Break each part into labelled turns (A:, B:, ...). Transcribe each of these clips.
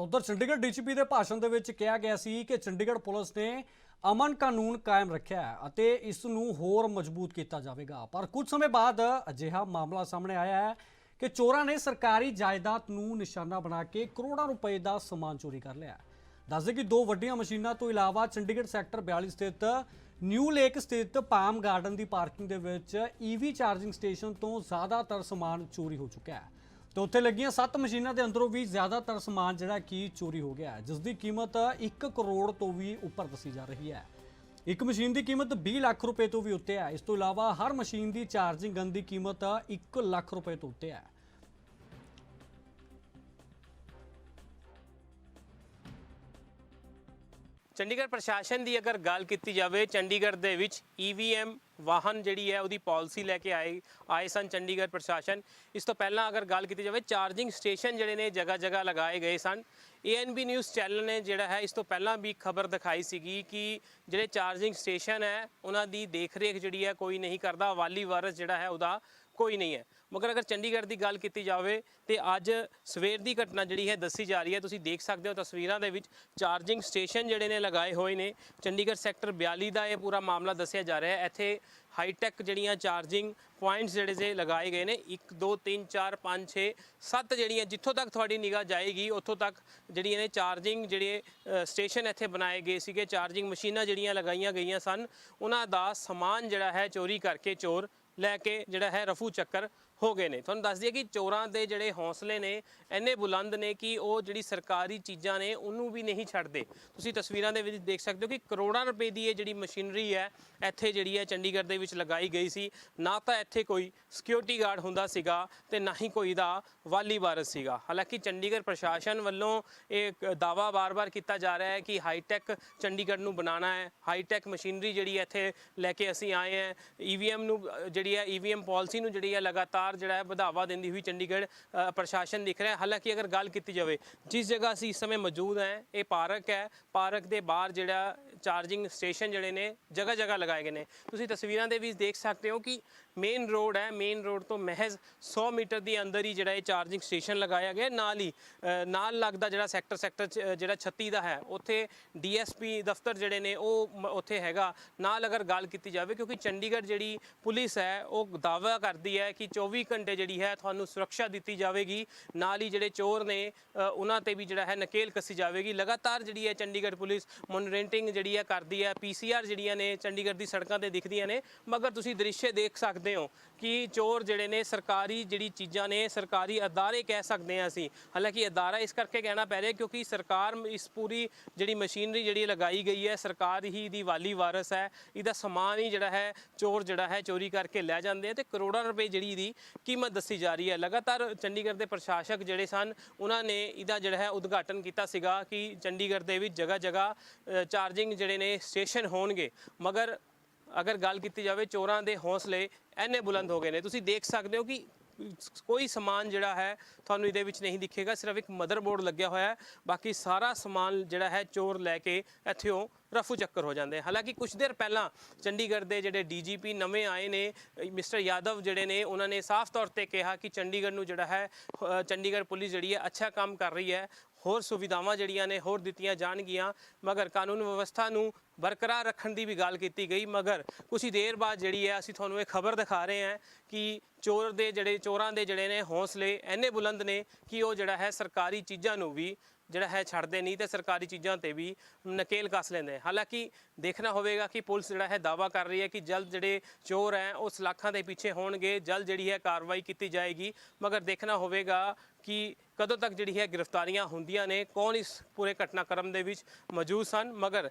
A: ਤਾਂ ਉਧਰ ਚੰਡੀਗੜ੍ਹ ਡੀਜੀਪੀ ਦੇ ਭਾਸ਼ਣ ਦੇ ਵਿੱਚ ਕਿਹਾ ਗਿਆ ਸੀ ਕਿ ਚੰਡੀਗੜ੍ਹ ਪੁਲਿਸ ਨੇ ਅਮਨ ਕਾਨੂੰਨ ਕਾਇਮ ਰੱਖਿਆ ਹੈ ਅਤੇ ਇਸ ਨੂੰ ਹੋਰ ਮਜ਼ਬੂਤ ਕੀਤਾ ਜਾਵੇਗਾ। ਪਰ ਕੁਝ ਸਮੇਂ ਬਾਅਦ ਅਜਿਹਾ ਮਾਮਲਾ ਸਾਹਮਣੇ ਆਇਆ ਹੈ ਕਿ ਚੋਰਾਂ ਨੇ ਸਰਕਾਰੀ ਜਾਇਦਾਦ ਨੂੰ ਨਿਸ਼ਾਨਾ ਬਣਾ ਕੇ ਕਰੋੜਾਂ ਰੁਪਏ ਦਾ ਸਮਾਨ ਚੋਰੀ ਕਰ ਲਿਆ ਦੱਸਦੇ ਕਿ ਦੋ ਵੱਡੀਆਂ ਮਸ਼ੀਨਾਂ ਤੋਂ ਇਲਾਵਾ ਚੰਡੀਗੜ੍ਹ ਸੈਕਟਰ 42 ਸਥਿਤ, ਨਿਊ ਲੇਕ ਸਥਿਤ ਪਾਮ ਗਾਰਡਨ ਦੀ ਪਾਰਕਿੰਗ ਦੇ ਵਿੱਚ ਈਵੀ ਚਾਰਜਿੰਗ ਸਟੇਸ਼ਨ ਤੋਂ ਜ਼ਿਆਦਾਤਰ ਸਮਾਨ ਚੋਰੀ ਹੋ ਚੁੱਕਾ ਹੈ। ਤੇ ਉੱਥੇ ਲੱਗੀਆਂ 7 ਮਸ਼ੀਨਾਂ ਦੇ ਅੰਦਰੋਂ ਵੀ ਜ਼ਿਆਦਾਤਰ ਸਮਾਨ ਜਿਹੜਾ ਕਿ ਚੋਰੀ ਹੋ ਗਿਆ ਹੈ, ਜਿਸ ਦੀ ਕੀਮਤ 1 ਕਰੋੜ ਤੋਂ ਵੀ ਉੱਪਰ ਦੱਸੀ ਜਾ ਰਹੀ ਹੈ। ਇੱਕ ਮਸ਼ੀਨ ਦੀ ਕੀਮਤ 20 ਲੱਖ ਰੁਪਏ ਤੋਂ ਵੀ ਉੱਤੇ ਹੈ। ਇਸ ਤੋਂ ਇਲਾਵਾ ਹਰ ਮਸ਼ੀਨ ਦੀ ਚਾਰਜਿੰਗ ਗਨ ਦੀ ਕੀਮਤ 1 ਲੱਖ ਰੁਪਏ ਤੋਂ ਉੱਤੇ ਹੈ।
B: ਚੰਡੀਗੜ੍ਹ ਪ੍ਰਸ਼ਾਸਨ ਦੀ ਅਗਰ ਗੱਲ ਕੀਤੀ ਜਾਵੇ, ਚੰਡੀਗੜ੍ਹ ਦੇ ਵਿੱਚ EVM ਵਾਹਨ ਜਿਹੜੀ ਹੈ, ਉਹਦੀ ਪਾਲਿਸੀ ਲੈ ਕੇ ਆਏ ਆਏ ਸਨ ਚੰਡੀਗੜ੍ਹ ਪ੍ਰਸ਼ਾਸਨ। ਇਸ ਤੋਂ ਪਹਿਲਾਂ ਅਗਰ ਗੱਲ ਕੀਤੀ ਜਾਵੇ, ਚਾਰਜਿੰਗ ਸਟੇਸ਼ਨ ਜਿਹੜੇ ਨੇ ਜਗ੍ਹਾ ਜਗ੍ਹਾ ਲਗਾਏ ਗਏ ਸਨ। ANB ਨਿਊਜ਼ ਚੈਨਲ ਨੇ ਜਿਹੜਾ ਹੈ, ਇਸ ਤੋਂ ਪਹਿਲਾਂ ਵੀ ਖਬਰ ਦਿਖਾਈ ਸੀਗੀ ਕਿ ਜਿਹੜੇ ਚਾਰਜਿੰਗ ਸਟੇਸ਼ਨ ਹੈ, ਉਹਨਾਂ ਦੀ ਦੇਖਰੇਖ ਜਿਹੜੀ ਹੈ, ਕੋਈ ਨਹੀਂ ਕਰਦਾ। ਵਾਲੀ ਵਾਰਸ ਜਿਹੜਾ ਹੈ, ਉਹਦਾ ਕੋਈ ਨਹੀਂ ਹੈ। ਮਗਰ ਅਗਰ ਚੰਡੀਗੜ੍ਹ ਦੀ ਗੱਲ ਕੀਤੀ ਜਾਵੇ ਤੇ ਅੱਜ ਸਵੇਰ ਦੀ ਘਟਨਾ ਜਿਹੜੀ ਹੈ ਦੱਸੀ ਜਾ ਰਹੀ ਹੈ। ਤੁਸੀਂ ਦੇਖ ਸਕਦੇ ਹੋ ਤਸਵੀਰਾਂ ਦੇ ਵਿੱਚ ਚਾਰਜਿੰਗ ਸਟੇਸ਼ਨ ਜਿਹੜੇ ਨੇ ਲਗਾਏ ਹੋਏ ਨੇ। ਚੰਡੀਗੜ੍ਹ ਸੈਕਟਰ 42 ਦਾ ਇਹ ਪੂਰਾ ਮਾਮਲਾ ਦੱਸਿਆ ਜਾ ਰਿਹਾ ਹੈ। ਇੱਥੇ ਹਾਈਟੈਕ ਜਿਹੜੀਆਂ ਚਾਰਜਿੰਗ ਪੁਆਇੰਟਸ ਜਿਹੜੇ ਜੇ ਲਗਾਏ ਗਏ ਨੇ 1 2 3 4 5 6 7 ਜਿਹੜੀਆਂ ਜਿੱਥੋਂ ਤੱਕ ਤੁਹਾਡੀ ਨਿਗਾਹ ਜਾਏਗੀ, ਉੱਥੋਂ ਤੱਕ ਜਿਹੜੀਆਂ ਨੇ ਚਾਰਜਿੰਗ ਜਿਹੜੇ ਸਟੇਸ਼ਨ ਇੱਥੇ ਬਣਾਏ ਗਏ ਸੀਗੇ। ਚਾਰਜਿੰਗ ਮਸ਼ੀਨਾਂ ਜਿਹੜੀਆਂ ਲਗਾਈਆਂ ਗਈਆਂ ਸਨ, ਉਹਨਾਂ ਦਾ ਸਮਾਨ ਜਿਹੜਾ ਹੈ ਚੋਰੀ ਕਰਕੇ ਚੋਰ ਲੈ ਕੇ ਜਿਹੜਾ ਹੈ ਰਫੂ ਚੱਕਰ ਹੋ ਗਏ ਨੇ। ਤੁਹਾਨੂੰ ਦੱਸ ਦਈਏ ਕਿ ਚੋਰਾਂ ਦੇ ਜਿਹੜੇ ਹੌਸਲੇ ਨੇ, ਇੰਨੇ ਬੁਲੰਦ ਨੇ ਕਿ ਉਹ ਜਿਹੜੀ ਸਰਕਾਰੀ ਚੀਜ਼ਾਂ ਨੇ ਉਹਨੂੰ ਵੀ ਨਹੀਂ ਛੱਡਦੇ। ਤੁਸੀਂ ਤਸਵੀਰਾਂ ਦੇ ਵਿੱਚ ਦੇਖ ਸਕਦੇ ਹੋ ਕਿ ਕਰੋੜਾਂ ਰੁਪਏ ਦੀ ਇਹ ਜਿਹੜੀ ਮਸ਼ੀਨਰੀ ਹੈ, ਇੱਥੇ ਜਿਹੜੀ ਹੈ ਚੰਡੀਗੜ੍ਹ ਦੇ ਵਿੱਚ ਲਗਾਈ ਗਈ ਸੀ। ਨਾ ਤਾਂ ਇੱਥੇ ਕੋਈ ਸਿਕਿਉਰਿਟੀ ਗਾਰਡ ਹੁੰਦਾ ਸੀਗਾ ਤੇ ਨਾ ਹੀ ਕੋਈ ਦਾ ਵਾਲੀ ਵਾਰਸ ਸੀਗਾ। ਹਾਲਾਂਕਿ ਚੰਡੀਗੜ੍ਹ ਪ੍ਰਸ਼ਾਸਨ ਵੱਲੋਂ ਇਹ ਦਾਵਾ ਬਾਰ-ਬਾਰ ਕੀਤਾ ਜਾ ਰਿਹਾ ਹੈ ਕਿ ਹਾਈਟੈਕ ਚੰਡੀਗੜ੍ਹ ਨੂੰ ਬਣਾਉਣਾ ਹੈ। ਹਾਈਟੈਕ ਮਸ਼ੀਨਰੀ ਜਿਹੜੀ ਹੈ ਇੱਥੇ ਲੈ ਕੇ ਅਸੀਂ ਆਏ ਹਾਂ। ਈਵੀਐਮ ਨੂੰ ਜਿਹੜੀ ਹੈ ਈਵੀਐਮ ਪਾਲਿਸੀ ਨੂੰ ਜਿਹੜੀ ਹੈ ਲਗਾਤਾਰ ਜਿਹੜਾ ਹੈ ਵਧਾਵਾ ਦਿੰਦੀ ਹੋਈ ਚੰਡੀਗੜ੍ਹ ਪ੍ਰਸ਼ਾਸਨ ਦਿਖ ਰਿਹਾ ਹੈ। ਹਾਲਾਂਕਿ ਅਗਰ ਗੱਲ ਕੀਤੀ ਜਾਵੇ, ਜਿਸ ਜਗ੍ਹਾ ਅਸੀਂ ਇਸ ਸਮੇਂ ਮੌਜੂਦ ਹੈ, ਇਹ ਪਾਰਕ ਹੈ। ਪਾਰਕ ਦੇ ਬਾਹਰ ਜਿਹੜਾ ਚਾਰਜਿੰਗ ਸਟੇਸ਼ਨ ਜਿਹੜੇ ਨੇ ਜਗ੍ਹਾ ਜਗ੍ਹਾ ਲਗਾਏ ਗਏ ਨੇ। ਤੁਸੀਂ ਤਸਵੀਰਾਂ ਦੇ ਵਿੱਚ ਦੇਖ ਸਕਦੇ ਹੋ ਕਿ ਮੇਨ ਰੋਡ ਹੈ ਮੇਨ ਰੋਡ ਤੋਂ ਮਹਿਜ਼ 100 ਮੀਟਰ ਦੀ ਅੰਦਰ ਹੀ ਜਿਹੜਾ ਇਹ ਚਾਰਜਿੰਗ ਸਟੇਸ਼ਨ ਲਗਾਇਆ ਗਿਆ। ਨਾਲ ਹੀ ਨਾਲ ਲੱਗਦਾ ਜਿਹੜਾ ਸੈਕਟਰ ਸੈਕਟਰ ਚ, ਜਿਹੜਾ 36 ਦਾ ਹੈ ਉੱਥੇ ਡੀਐਸਪੀ ਦਫ਼ਤਰ ਜਿਹੜੇ ਨੇ ਉਹ ਮ- ਉੱਥੇ ਹੈਗਾ। ਨਾਲ ਅਗਰ ਗੱਲ ਕੀਤੀ ਜਾਵੇ ਕਿਉਂਕਿ ਚੰਡੀਗੜ੍ਹ ਜਿਹੜੀ ਪੁਲਿਸ ਹੈ ਉਹ ਦਾਅਵਾ ਕਰਦੀ ਹੈ ਕਿ 24 ਘੰਟੇ ਜਿਹੜੀ ਹੈ ਤੁਹਾਨੂੰ ਸੁਰੱਖਿਆ ਦਿੱਤੀ ਜਾਵੇਗੀ। ਨਾਲ ਹੀ ਜਿਹੜੇ ਚੋਰ ਨੇ ਉਹਨਾਂ ਤੇ ਵੀ ਜਿਹੜਾ ਹੈ ਨਕੇਲ ਕੱਸੀ ਜਾਵੇਗੀ। ਲਗਾਤਾਰ ਜਿਹੜੀ ਹੈ ਚੰਡੀਗੜ੍ਹ ਪੁਲਿਸ ਮੋਨੀਟਰਿੰਗ ਜਿਹੜੀ ਹੈ ਕਰਦੀ ਹੈ ਪੀਸੀਆਰ ਜਿਹੜੀਆਂ ਨੇ ਚੰਡੀਗੜ੍ਹ ਦੀ ਸੜਕਾਂ ਤੇ ਦਿਖਦੀਆਂ ਨੇ। ਮਗਰ ਤੁਸੀਂ ਦ੍ਰਿਸ਼ ਦੇਖ ਸਕਦੇ ਹੋ ਕਿ ਚੋਰ ਜਿਹੜੇ ਨੇ ਸਰਕਾਰੀ ਜਿਹੜੀ ਚੀਜ਼ਾਂ ਨੇ ਸਰਕਾਰੀ ਅਦਾਰੇ ਕਹਿ ਸਕਦੇ ਹਾਂ ਅਸੀਂ। ਹਾਲਾਂਕਿ ਅਦਾਰਾ ਇਸ ਕਰਕੇ ਕਹਿਣਾ ਪੈ ਰਿਹਾ ਕਿਉਂਕਿ ਸਰਕਾਰ ਇਸ ਪੂਰੀ ਜਿਹੜੀ ਮਸ਼ੀਨਰੀ ਜਿਹੜੀ ਲਗਾਈ ਗਈ ਹੈ, ਸਰਕਾਰ ਹੀ ਦੀ ਵਾਲੀ ਵਾਰਸ ਹੈ। ਇਹਦਾ ਸਮਾਨ ਹੀ ਜਿਹੜਾ ਹੈ, ਚੋਰ ਜਿਹੜਾ ਹੈ, ਚੋਰੀ ਕਰਕੇ ਲੈ ਜਾਂਦੇ ਆ ਤੇ ਕਰੋੜਾਂ ਰੁਪਏ ਜਿਹੜੀ ਦੀ ਕੀਮਤ ਦੱਸੀ ਜਾ ਰਹੀ ਹੈ। ਲਗਾਤਾਰ ਚੰਡੀਗੜ੍ਹ ਦੇ ਪ੍ਰਸ਼ਾਸਕ ਜਿਹੜੇ ਸਨ, ਉਹਨਾਂ ਨੇ ਇਹਦਾ ਜਿਹੜਾ ਹੈ ਉਦਘਾਟਨ ਕੀਤਾ ਸੀਗਾ ਕਿ ਚੰਡੀਗੜ੍ਹ ਦੇ ਵਿੱਚ ਜਗ੍ਹਾ ਜਗ੍ਹਾ ਚਾਰਜਿੰਗ ਜਿਹੜੇ ਨੇ ਸਟੇਸ਼ਨ ਹੋਣਗੇ। ਮਗਰ ਅਗਰ ਗੱਲ ਕੀਤੀ ਜਾਵੇ ਚੋਰਾਂ ਦੇ ਹੌਸਲੇ ਐਨੇ ਬੁਲੰਦ ਹੋ ਗਏ ਨੇ। ਤੁਸੀਂ ਦੇਖ ਸਕਦੇ ਹੋ ਕਿ ਕੋਈ ਸਮਾਨ ਜਿਹੜਾ ਹੈ, ਤੁਹਾਨੂੰ ਇਹਦੇ ਵਿੱਚ ਨਹੀਂ ਦਿਖੇਗਾ। ਸਿਰਫ ਇੱਕ ਮਦਰਬੋਰਡ ਲੱਗਿਆ ਹੋਇਆ ਹੈ। ਬਾਕੀ ਸਾਰਾ ਸਮਾਨ ਜਿਹੜਾ ਹੈ, ਚੋਰ ਲੈ ਕੇ ਇੱਥੋਂ ਰਫੂ ਚੱਕਰ ਹੋ ਜਾਂਦੇ। ਹਾਲਾਂਕਿ ਕੁਝ ਦੇਰ ਪਹਿਲਾਂ ਚੰਡੀਗੜ੍ਹ ਦੇ ਜਿਹੜੇ ਡੀਜੀਪੀ ਨਵੇਂ ਆਏ ਨੇ, ਮਿਸਟਰ ਯਾਦਵ ਜਿਹੜੇ ਨੇ, ਉਹਨਾਂ ਨੇ ਸਾਫ਼ ਤੌਰ ਤੇ ਕਿਹਾ ਕਿ ਚੰਡੀਗੜ੍ਹ ਨੂੰ ਜਿਹੜਾ ਹੈ ਚੰਡੀਗੜ੍ਹ ਪੁਲਿਸ ਜਿਹੜੀ ਹੈ, ਅੱਛਾ ਕੰਮ ਕਰ ਰਹੀ ਹੈ। ਹੋਰ ਸੁਵਿਧਾਵਾਂ ਜਿਹੜੀਆਂ ਨੇ ਹੋਰ ਦਿੱਤੀਆਂ ਜਾਣਗੀਆਂ। ਮਗਰ ਕਾਨੂੰਨ ਵਿਵਸਥਾ ਨੂੰ ਬਰਕਰਾਰ ਰੱਖਣ ਦੀ ਵੀ ਗੱਲ ਕੀਤੀ ਗਈ। ਮਗਰ ਕੁਝ ਹੀ ਦੇਰ ਬਾਅਦ ਜਿਹੜੀ ਹੈ, ਅਸੀਂ ਤੁਹਾਨੂੰ ਇਹ ਖਬਰ ਦਿਖਾ ਰਹੇ ਹਾਂ ਕਿ ਚੋਰ ਦੇ ਜਿਹੜੇ, ਚੋਰਾਂ ਦੇ ਜਿਹੜੇ ਨੇ ਹੌਸਲੇ ਐਨੇ ਬੁਲੰਦ ਨੇ ਕਿ ਉਹ ਜਿਹੜਾ ਹੈ ਸਰਕਾਰੀ ਚੀਜ਼ਾਂ ਨੂੰ ਵੀ ਜਿਹੜਾ ਹੈ ਛੱਡਦੇ ਨਹੀਂ ਤੇ ਸਰਕਾਰੀ ਚੀਜ਼ਾਂ ਤੇ ਵੀ ਨਕੇਲ ਕੱਸ ਲੈਂਦੇ ਹਾਲਾਂਕਿ ਦੇਖਣਾ ਹੋਵੇਗਾ ਕਿ ਪੁਲਿਸ ਜਿਹੜਾ ਹੈ ਦਾਵਾ ਕਰ ਰਹੀ ਹੈ ਕਿ ਜਲਦ ਜਿਹੜੇ ਚੋਰ ਹੈ, ਉਹ ਸਲਾਖਾਂ ਦੇ ਪਿੱਛੇ ਹੋਣਗੇ। ਜਲਦ ਜਿਹੜੀ ਹੈ ਕਾਰਵਾਈ ਕੀਤੀ ਜਾਏਗੀ। ਮਗਰ ਦੇਖਣਾ ਹੋਵੇਗਾ ਕਿ ਕਦੋਂ ਤੱਕ ਜਿਹੜੀ ਹੈ ਗ੍ਰਿਫਤਾਰੀਆਂ ਹੁੰਦੀਆਂ ਨੇ? ਕੌਣ ਇਸ ਪੂਰੇ ਘਟਨਾਕ੍ਰਮ ਦੇ ਵਿੱਚ ਮੌਜੂਦ ਸਨ? ਮਗਰ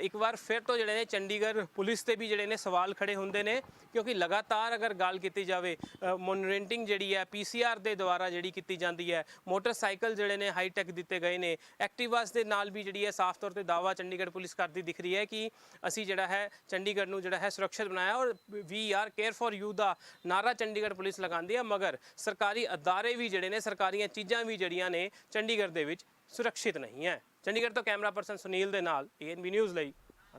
B: ਇੱਕ ਵਾਰ ਫਿਰ ਤੋਂ ਜਿਹੜੇ ਨੇ ਚੰਡੀਗੜ੍ਹ ਪੁਲਿਸ ਤੇ ਵੀ ਜਿਹੜੇ ਨੇ ਸਵਾਲ ਖੜੇ ਹੁੰਦੇ ਨੇ, ਕਿਉਂਕਿ ਲਗਾਤਾਰ ਅਗਰ ਗੱਲ ਕੀਤੀ ਜਾਵੇ ਮੋਨੀਟਰਿੰਗ ਜਿਹੜੀ ਹੈ ਪੀਸੀਆਰ ਦੇ ਦੁਆਰਾ ਜਿਹੜੀ ਕੀਤੀ ਜਾਂਦੀ ਹੈ, ਮੋਟਰਸਾਈਕਲ ਜਿਹੜੇ ਨੇ ਹਾਈ ਟੈਕ ਦਿੱਤੇ ਗਏ ਨੇ, ਐਕਟਿਵਾਸ ਦੇ ਨਾਲ ਵੀ ਜਿਹੜੀ ਹੈ, ਸਾਫ਼ ਤੌਰ ਤੇ ਦਾਵਾ ਚੰਡੀਗੜ੍ਹ ਪੁਲਿਸ ਕਰਦੀ ਦਿਖ ਰਹੀ ਹੈ ਕਿ ਅਸੀਂ ਜਿਹੜਾ ਹੈ, ਚੰਡੀਗੜ੍ਹ ਨੂੰ ਜਿਹੜਾ ਹੈ, ਸੁਰੱਖਿਅਤ ਬਣਾਇਆ ਔਰ we are care for you ਦਾ ਨਾਰਾ ਚੰਡੀਗੜ੍ਹ ਪੁਲਿਸ ਲਗਾਉਂਦੀ ਹੈ, ਮਗਰ ਸਰਕਾਰੀ ਅਦਾਰੇ ਵੀ ਜਿਹੜੇ ਨੇ, ਸਰਕਾਰੀਆਂ ਚੀਜ਼ਾਂ ਵੀ ਜਿਹੜੀਆਂ ਨੇ ਚੰਡੀਗੜ੍ਹ ਦੇ ਵਿੱਚ ਸੁਰੱਖਿਅਤ ਨਹੀਂ ਹੈ। ਚੰਡੀਗੜ੍ਹ ਤੋਂ ਕੈਮਰਾ ਪਰਸਨ ਸੁਨੀਲ ਦੇ ਨਾਲ ਏਐਨਬੀ ਨਿਊਜ਼ ਲਈ